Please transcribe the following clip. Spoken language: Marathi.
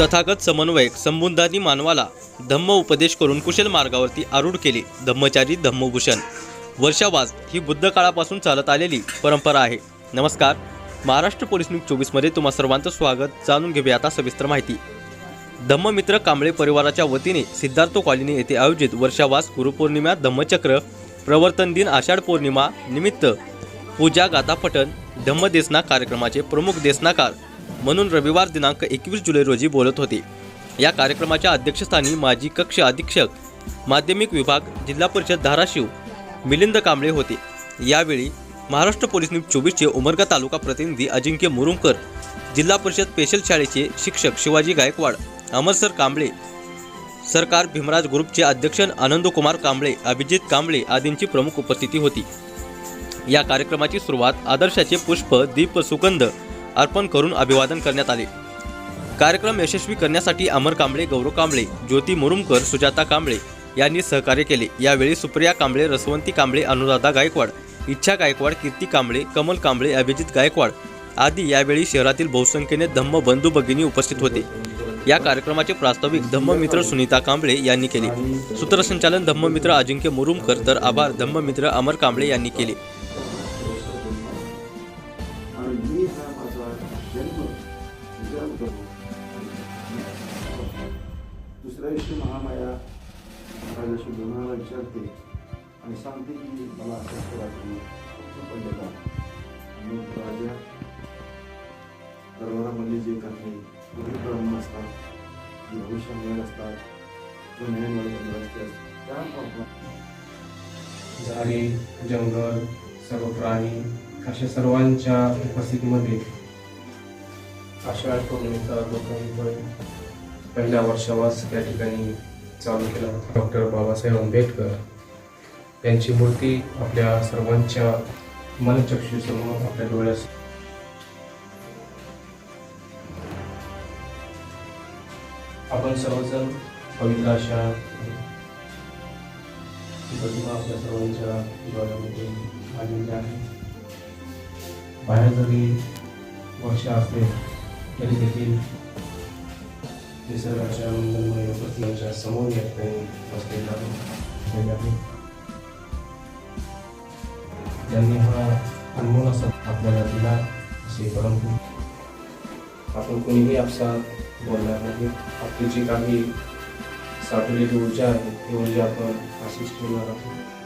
तथागत समन्वयक संबुंधांनी मानवाला धम्म उपदेश करून कुशल मार्गावरती आरूढ केले. धम्मचारी धम्मभूषण. वर्षावास ही बुद्ध काळापासून चालत आलेली परंपरा आहे. नमस्कार. महाराष्ट्र पोलीस न्यूज चोवीसमध्ये तुम्हा सर्वांचं स्वागत. जाणून घेऊया आता सविस्तर माहिती. धम्ममित्र कांबळे परिवाराच्या वतीने सिद्धार्थ कॉलनी येथे आयोजित वर्षावास गुरुपौर्णिमा धम्मचक्र प्रवर्तन दिन आषाढ पौर्णिमा निमित्त पूजा गाथा पठण धम्मदेसना कार्यक्रमाचे प्रमुख देसनाकार म्हणून रविवार दिनांक एकवीस जुलै रोजी बोलत होते. या कार्यक्रमाच्या अध्यक्षस्थानी माजी कक्ष अधीक्षक माध्यमिक विभाग जिल्हा परिषद धाराशिव मिलिंद कांबळे होते. यावेळी महाराष्ट्र पोलीस न्यूज चोवीसचे उमरगा तालुका प्रतिनिधी अजिंक्य मुरुंकर जिल्हा परिषद स्पेशल शाळेचे शिक्षक शिवाजी गायकवाड अमरसर कांबळे सरकार भीमराज ग्रुपचे अध्यक्ष आनंदकुमार कांबळे अभिजित कांबळे आदींची प्रमुख उपस्थिती होती. या कार्यक्रमाची सुरुवात आदर्शाचे पुष्प दीप सुगंध अर्पण करून अभिवादन करण्यात आले. कार्यक्रम यशस्वी करण्यासाठी अमर कांबळे गौरव कांबळे ज्योती मुरुमकर सुजाता कांबळे यांनी सहकार्य केले. यावेळी सुप्रिया कांबळे रसवंती कांबळे अनुराधा गायकवाड इच्छा गायकवाड कीर्ती कांबळे कमल कांबळे अभिजित गायकवाड आदी यावेळी शहरातील बहुसंख्येने धम्म बंधू भगिनी उपस्थित होते. या कार्यक्रमाचे प्रास्ताविक धम्ममित्र सुनीता कांबळे यांनी केले. सूत्रसंचालन धम्ममित्र अजिंक्य मुरुमकर तर आभार धम्ममित्र अमर कांबळे यांनी केले. विचार दुसऱ्या दिवशी महामाया महाराजाशी ब्रह्माला विचारते आणि सांगते की मला असंच करायची पंडिता मग राजा दरबारामध्ये जे काही ब्रह्म असतात जे भविष्य मिळत असतात जो न्याय मिळत असतात त्या प्रमाणे झाडे जंगल सर्व प्राणी अशा सर्वांच्या उपस्थितीमध्ये आषाढ पौर्णिमेचा लोकांवर पहिला वर्षावास त्या ठिकाणी चालू केला होता. डॉक्टर बाबासाहेब आंबेडकर यांची मूर्ती आपल्या सर्वांच्या मनचक्षुसमोर आपल्या डोळ्यास आपण सर्वजण पवित्र अशा प्रतिमा आपल्या सर्वांच्या डोळ्यामध्ये आलेली आहे. बाहेर जरी वर्षा असते तरी देखील निसर्गाच्या मंगलमय प्रतिमांच्या समोर या ठिकाणी बसलेला आहे आहे हा अनमोल असा आपल्याला दिला असे परंतु आपण कोणीही आपसात बोलणार नाही आपली जी काही साठवलेली ऊर्जा आहे ती ऊर्जा आपण अशीच ठेवणार आहोत